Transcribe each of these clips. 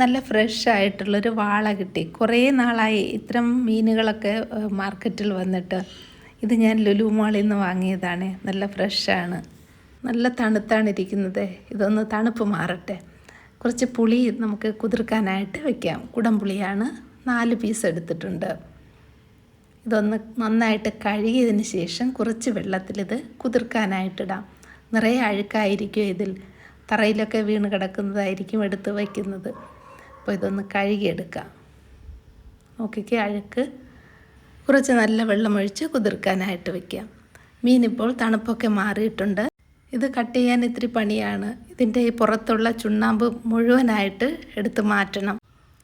നല്ല ഫ്രഷ് ആയിട്ടുള്ളൊരു വാള കിട്ടി. കുറേ നാളായി ഇത്തരം മീനുകളൊക്കെ മാർക്കറ്റിൽ വന്നിട്ട്. ഇത് ഞാൻ ലുലു മാളിൽ നിന്ന് വാങ്ങിയതാണ്. നല്ല ഫ്രഷാണ് നല്ല തണുത്താണ് ഇരിക്കുന്നത്. ഇതൊന്ന് തണുപ്പ് മാറട്ടെ. കുറച്ച് പുളി നമുക്ക് കുതിർക്കാനായിട്ട് വെക്കാം. കുടംപുളിയാണ് നാല് പീസ് എടുത്തിട്ടുണ്ട്. ഇതൊന്ന് നന്നായിട്ട് കഴുകിയതിന് ശേഷം കുറച്ച് വെള്ളത്തിലിത് കുതിർക്കാനായിട്ടിടാം നിറയെ അഴുക്കായിരിക്കും ഇതിൽ. തറയിലൊക്കെ വീണ് കിടക്കുന്നതായിരിക്കും എടുത്ത് വയ്ക്കുന്നത്. അപ്പോൾ ഇതൊന്ന് കഴുകിയെടുക്കാം. നോക്കിക്കേ അഴുക്ക്. കുറച്ച് നല്ല വെള്ളമൊഴിച്ച് കുതിർക്കാനായിട്ട് വയ്ക്കാം ഇപ്പോൾ തണുപ്പൊക്കെ മാറിയിട്ടുണ്ട്. ഇത് കട്ട് ചെയ്യാൻ ഇത്തിരി പണിയാണ്. ഇതിന്റെ ഈ പുറത്തുള്ള ചുണ്ണാമ്പ് മുഴുവനായിട്ട് എടുത്ത് മാറ്റണം.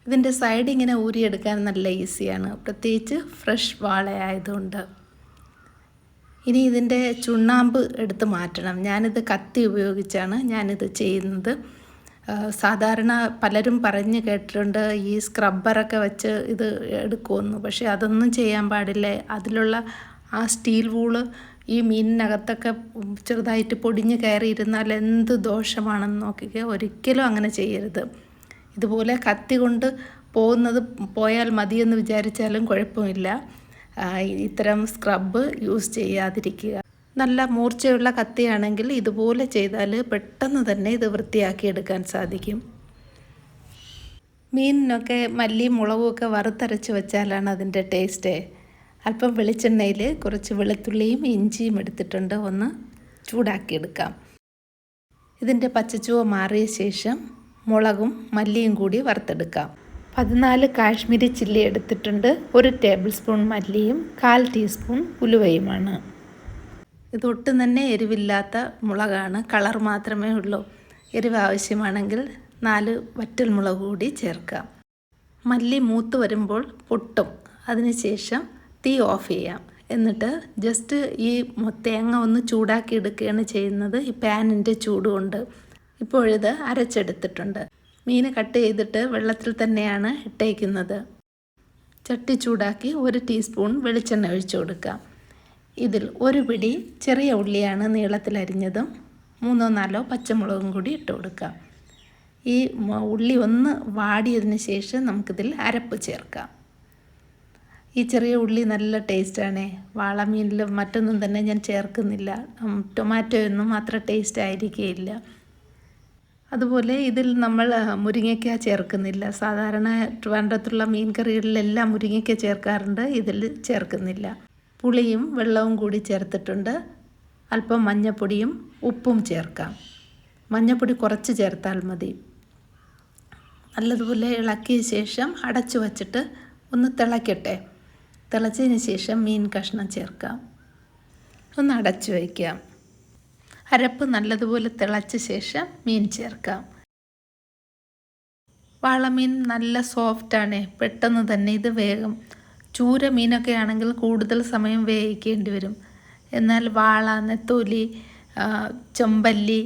ഇതിന്റെ സൈഡ് ഇങ്ങനെ ഊരിയെടുക്കാൻ നല്ല ഈസിയാണ്. പ്രത്യേകിച്ച് ഫ്രഷ് വാളയായതുകൊണ്ട്. ഇനി ഇതിന്റെ ചുണ്ണാമ്പ് എടുത്ത് മാറ്റണം. ഞാനിത് കത്തി ഉപയോഗിച്ചാണ് ഞാനിത് ചെയ്യുന്നത്. സാധാരണ പലരും പറഞ്ഞ് കേട്ടിട്ടുണ്ട് ഈ സ്ക്രബ്ബറൊക്കെ വെച്ച് ഇത് എടുക്കുമെന്ന്. പക്ഷേ അതൊന്നും ചെയ്യാൻ പാടില്ല. അതിലുള്ള ആ സ്റ്റീൽ വൂൾ ഈ മീനിനകത്തൊക്കെ ചെറുതായിട്ട് പൊടിഞ്ഞ് കയറിയിരുന്നാൽ എന്ത് ദോഷമാണെന്ന് നോക്കിക്കുക ഒരിക്കലും അങ്ങനെ ചെയ്യരുത്. ഇതുപോലെ കത്തി കൊണ്ട് പോകുന്നത് പോയാൽ മതിയെന്ന് വിചാരിച്ചാലും കുഴപ്പമില്ല. ഇത്തരം സ്ക്രബ്ബ് യൂസ് ചെയ്യാതിരിക്കുക. നല്ല മൂർച്ചയുള്ള കത്തിയാണെങ്കിൽ ഇതുപോലെ ചെയ്താൽ പെട്ടെന്ന് തന്നെ ഇത് വൃത്തിയാക്കി എടുക്കാൻ സാധിക്കും. മീനിനൊക്കെ മല്ലിയും മുളകുമൊക്കെ വറുത്തരച്ച് വെച്ചാലാണ് അതിന്റെ ടേസ്റ്റ്. അല്പം വെളിച്ചെണ്ണയിൽ കുറച്ച് വെളുത്തുള്ളിയും ഇഞ്ചിയും എടുത്തിട്ടുണ്ട്. ഒന്ന് ചൂടാക്കിയെടുക്കാം. ഇതിന്റെ പച്ചച്ചുവ മാറിയ ശേഷം മുളകും മല്ലിയും കൂടി വറുത്തെടുക്കാം. പതിനാല് കാശ്മീരി ചില്ലി എടുത്തിട്ടുണ്ട്. ഒരു ടേബിൾ സ്പൂൺ മല്ലിയും കാൽ ടീസ്പൂൺ ഉലുവയുമാണ്. ഇതൊട്ടും തന്നെ എരിവില്ലാത്ത മുളകാണ്. കളർ മാത്രമേ ഉള്ളൂ. എരിവ് ആവശ്യമാണെങ്കിൽ നാല് വറ്റൽ മുളക് കൂടി ചേർക്കാം മല്ലി മൂത്ത് വരുമ്പോൾ പൊട്ടും. അതിനുശേഷം തീ ഓഫ് ചെയ്യാം. എന്നിട്ട് ജസ്റ്റ് ഈ തേങ്ങ ഒന്ന് ചൂടാക്കി എടുക്കുകയാണ് ചെയ്യുന്നത്. ഈ പാനിന്റെ ചൂടുകൊണ്ട് ഇപ്പോഴിത് അരച്ചെടുത്തിട്ടുണ്ട്. മീൻ കട്ട് ചെയ്തിട്ട് വെള്ളത്തിൽ തന്നെയാണ് ഇട്ടേക്കുന്നത്. ചട്ടി ചൂടാക്കി ഒരു ടീസ്പൂൺ വെളിച്ചെണ്ണ ഒഴിച്ചു കൊടുക്കാം. ഇതിൽ ഒരു പിടി ചെറിയ ഉള്ളിയാണ് നീളത്തിലരിഞ്ഞതും മൂന്നോ നാലോ പച്ചമുളകും കൂടി ഇട്ട് കൊടുക്കാം. ഈ ഉള്ളി ഒന്ന് വാടിയതിന് ശേഷം നമുക്കിതിൽ അരപ്പ് ചേർക്കാം. ഈ ചെറിയ ഉള്ളി നല്ല ടേസ്റ്റാണ്. വാളമീനിൽ മറ്റൊന്നും തന്നെ ഞാൻ ചേർക്കുന്നില്ല. ടൊമാറ്റോയൊന്നും അത്ര ടേസ്റ്റ് ആയിരിക്കുകയില്ല അതുപോലെ ഇതിൽ നമ്മൾ മുരിങ്ങയ്ക്ക ചേർക്കുന്നില്ല. സാധാരണ ട്രിവാൻഡ്രത്തുള്ള മീൻ കറികളിലെല്ലാം മുരിങ്ങയ്ക്ക ചേർക്കാറുണ്ട്. ഇതിൽ ചേർക്കുന്നില്ല. പുളിയും വെള്ളവും കൂടി ചേർത്തിട്ടുണ്ട്. അല്പം മഞ്ഞപ്പൊടിയും ഉപ്പും ചേർക്കാം. മഞ്ഞപ്പൊടി കുറച്ച് ചേർത്താൽ മതി. നല്ലതുപോലെ ഇളക്കിയ ശേഷം അടച്ചു വച്ചിട്ട് ഒന്ന് തിളയ്ക്കട്ടെ തിളച്ചതിന് ശേഷം മീൻ കഷ്ണം ചേർക്കാം. ഒന്ന് അടച്ചു വയ്ക്കാം. അരപ്പ് നല്ലതുപോലെ തിളച്ച ശേഷം മീൻ ചേർക്കാം. വാളമീൻ നല്ല സോഫ്റ്റാണ്. പെട്ടെന്ന് തന്നെ ഇത് വേഗം ചൂര മീനൊക്കെ ആണെങ്കിൽ കൂടുതൽ സമയം വേവിക്കേണ്ടി വരും. എന്നാൽ വാള നെത്തോലി ചെമ്പല്ലി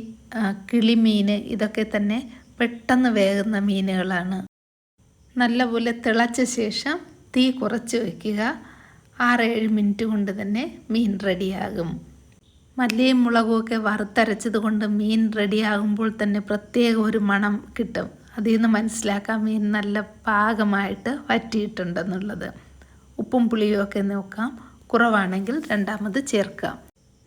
കിളിമീൻ ഇതൊക്കെ തന്നെ പെട്ടെന്ന് വേകുന്ന മീനുകളാണ്. നല്ലപോലെ തിളച്ച ശേഷം തീ കുറച്ച് വയ്ക്കുക ആറേഴ് മിനിറ്റ് കൊണ്ട് തന്നെ മീൻ റെഡിയാകും. മല്ലിയും മുളകും ഒക്കെ വറുത്തരച്ചത് കൊണ്ട് മീൻ റെഡിയാകുമ്പോൾ തന്നെ പ്രത്യേക ഒരു മണം കിട്ടും. അതിൽ നിന്ന് മനസ്സിലാക്കാം മീൻ നല്ല പാകമായിട്ട് വറ്റിയിട്ടുണ്ടെന്നുള്ളത്. ഉപ്പും പുളിയും ഒക്കെ നോക്കാം. കുറവാണെങ്കിൽ രണ്ടാമത് ചേർക്കാം.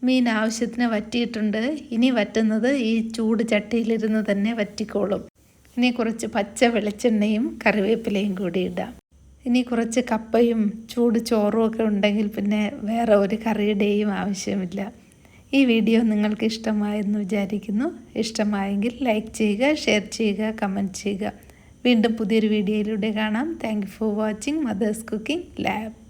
മീൻ ആവശ്യത്തിന് വറ്റിയിട്ടുണ്ട്. ഇനി വറ്റുന്നത് ഈ ചൂട് ചട്ടിയിലിരുന്ന് തന്നെ വറ്റിക്കോളും. ഇനി കുറച്ച് പച്ച വെളിച്ചെണ്ണയും കറിവേപ്പിലയും കൂടി ഇടാം. ഇനി കുറച്ച് കപ്പയും ചൂട് ചോറും ഒക്കെ ഉണ്ടെങ്കിൽ പിന്നെ വേറെ ഒരു കറിയുടെയും ആവശ്യമില്ല. ഈ വീഡിയോ നിങ്ങൾക്ക് ഇഷ്ടമായെന്ന് വിചാരിക്കുന്നു. ഇഷ്ടമായെങ്കിൽ ലൈക്ക് ചെയ്യുക ഷെയർ ചെയ്യുക കമന്റ് ചെയ്യുക. വീണ്ടും പുതിയൊരു വീഡിയോയിലൂടെ കാണാം. Thank for watching Mother's Cooking Lab